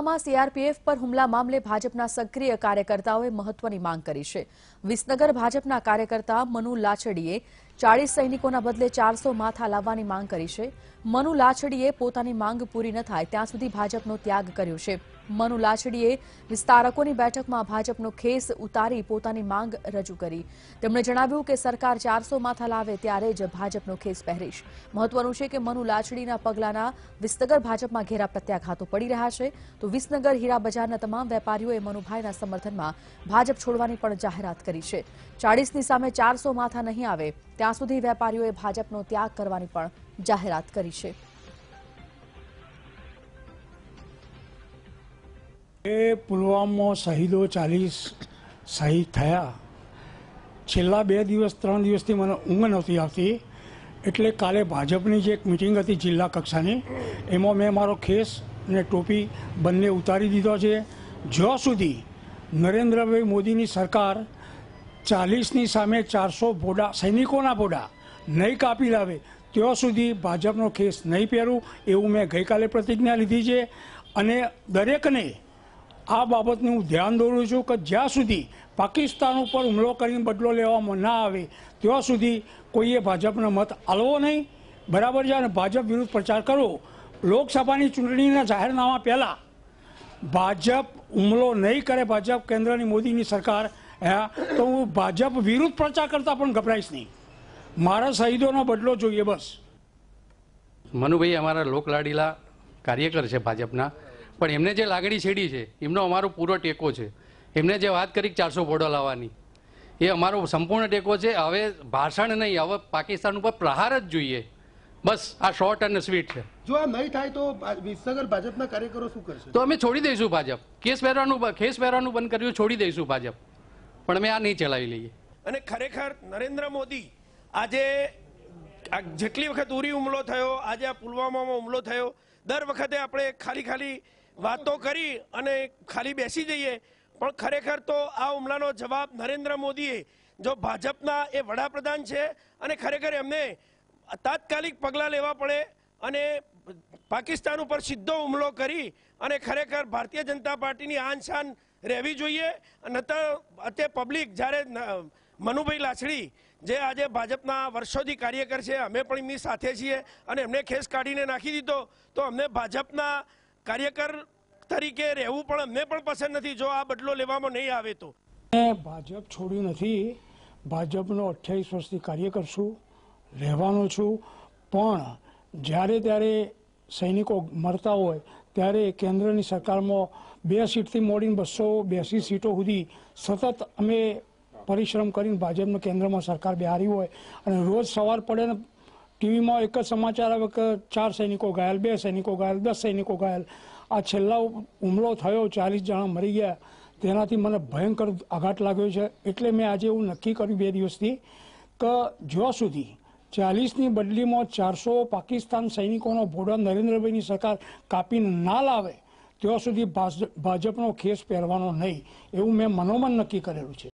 પુલવામામાં CRPF પર હુમલા મામલે ભાજપના સક્રિય કાર્યકર્તાઓએ મહત્વની માંગ કરી છે. વિસનગર ભાજપના કાર્યકર્તા મનુ લાછડીએ ચાળીસ સૈનિકોના બદલે ચારસો માથા લાવવાની માંગ કરી છે. મનુ લાછડીએ પોતાની માંગ પૂરી ન થાય, ત્યાં સુધી ભાજપનો ત્યાગ કર્યો છે. મનુ લાછડીએ વિસ્તારકોની બેઠકમાં ભાજપનો ખેસ ઉતારી પોતાની માંગ રજૂ કરી. તેમણે જણાવ્યું કે સરકાર ચારસો માથા લાવે ત્યારે જ ભાજપનો ખેસ પહેરીશ. મહત્વનું છે કે મનુ લાછડીના પગલાના વિસનગર ભાજપમાં ઘેરા પ્રત્યાઘાતો પડી રહ્યા છે. તો વિસનગર હીરા બજારના તમામ વેપારીઓએ મનુભાઈના સમર્થનમાં ભાજપ છોડવાની પણ જાહેરાત કરી છે. ચાળીસની સામે ચારસો માથા નહીં આવે ત્યાં સુધી વેપારીઓએ ભાજપનો ત્યાગ કરવાની પણ જાહેરાત કરી છે. એ પુલવામામાં શહીદો ચાલીસ શહીદ થયા. છેલ્લા બે દિવસ, ત્રણ દિવસથી મને ઊંઘ નહોતી આવતી. એટલે કાલે ભાજપની જે એક મિટિંગ હતી જિલ્લા કક્ષાની, એમાં મેં મારો ખેસ અને ટોપી બંને ઉતારી દીધો છે. જ્યાં સુધી નરેન્દ્રભાઈ મોદીની સરકાર ચાલીસની સામે ચારસો ભોડા, સૈનિકોના ભોડા નહીં કાપી લાવે. ત્યાં સુધી ભાજપનો ખેસ નહીં પહેરું એવું મેં ગઈકાલે પ્રતિજ્ઞા લીધી છે. અને દરેકને આ બાબતનું હું ધ્યાન દોરું છું કે જ્યાં સુધી પાકિસ્તાન ઉપર હુમલો કરીને બદલો લેવામાં ના આવે, ત્યાં સુધી કોઈએ ભાજપનો મત આલવો નહીં. બરાબર છે? અને ભાજપ વિરુદ્ધ પ્રચાર કરવો લોકસભાની ચૂંટણીના જાહેરનામા પહેલાં ભાજપ હુમલો નહીં કરે ભાજપ કેન્દ્રની મોદીની સરકાર. તો હું ભાજપ વિરુદ્ધ પ્રચાર કરતાં પણ ગભરાઈશ નહીં. મારા શહીદોનો બદલો જોઈએ બસ. મનુભાઈ અમારા લોકલાડીલા કાર્યકર છે ભાજપના. પણ એમને જે લાગણી છેડી છે એમનો અમારો પૂરો ટેકો છે. એમને જે વાત કરી ચારસો બોડો લાવવાની એ અમારો સંપૂર્ણ ટેકો છે. હવે ભાષણ નહીં હવે પાકિસ્તાન ઉપર પ્રહાર જ જોઈએ. બસ આ શોર્ટ અને સ્વીટ છે. જો આ નહીં થાય તો વિસનગર ભાજપના કાર્યકરો શું કરશે? તો અમે છોડી દઈશું ભાજપ. કેસ પહેરવાનું કેસ પહેરવાનું બંધ કર્યું છોડી દઈશું ભાજપ. પણ અમે આ નહીં ચલાવી લઈએ. અને ખરેખર નરેન્દ્ર મોદી આજે જેટલી વખત ઉરી હુમલો થયો, આજે આ પુલવામામાં હુમલો થયો, દર વખતે આપણે ખાલી ખાલી વાતો કરી અને ખાલી બેસી જઈએ. પણ ખરેખર તો આ હુમલાનો જવાબ નરેન્દ્ર મોદીએ, જો ભાજપના એ વડાપ્રધાન છે અને ખરેખર એમને તાત્કાલિક પગલાં લેવા પડે અને પાકિસ્તાન ઉપર સીધો હુમલો કરી અને ખરેખર ભારતીય જનતા પાર્ટીની આન શાન રહેવી જોઈએ નતર અત્યારે પબ્લિક જ્યારે મનુભાઈ લાછડી જે આજે ભાજપના વર્ષોથી કાર્યકર છે, અમે પણ એમની સાથે છીએ અને એમને ખેસ કાઢીને નાખી દીધો, તો અમને ભાજપના કાર્યકર તરીકે રહેવું પણ અમને પણ પસંદ નથી, જો આ બદલો લેવામાં નહીં આવે તો. ભાજપ છોડ્યું નથી, ભાજપનો અઠ્યાવીસ વર્ષથી કાર્યકર છું, રહેવાનો છું, પણ જ્યારે ત્યારે સૈનિકો મરતા હોય ત્યારે કેન્દ્રની સરકારમાં બે સીટથી મોડીને બસો બેસી સીટો સુધી સતત અમે પરિશ્રમ કરીને ભાજપને કેન્દ્રમાં સરકાર બિહારી હોય અને રોજ સવાર પડે ને ટીવીમાં એક જ સમાચાર આવે કે ચાર સૈનિકો ઘાયલ, બે સૈનિકો ઘાયલ, દસ સૈનિકો ઘાયલ. આ છેલ્લા હુમલો થયો, ચાલીસ જણા મરી ગયા. તેનાથી મને ભયંકર આઘાત લાગ્યો છે. એટલે મેં આજે એવું નક્કી કર્યું બે દિવસથી કે જ્યાં સુધી ચાલીસની બદલીમાં ચારસો પાકિસ્તાન સૈનિકોનો ભોડા નરેન્દ્રભાઈની સરકાર કાપીને ના લાવે, ત્યાં સુધી ભાજપનો ખેસ પહેરવાનો નહીં. એવું મેં મનોમન નક્કી કરેલું છે.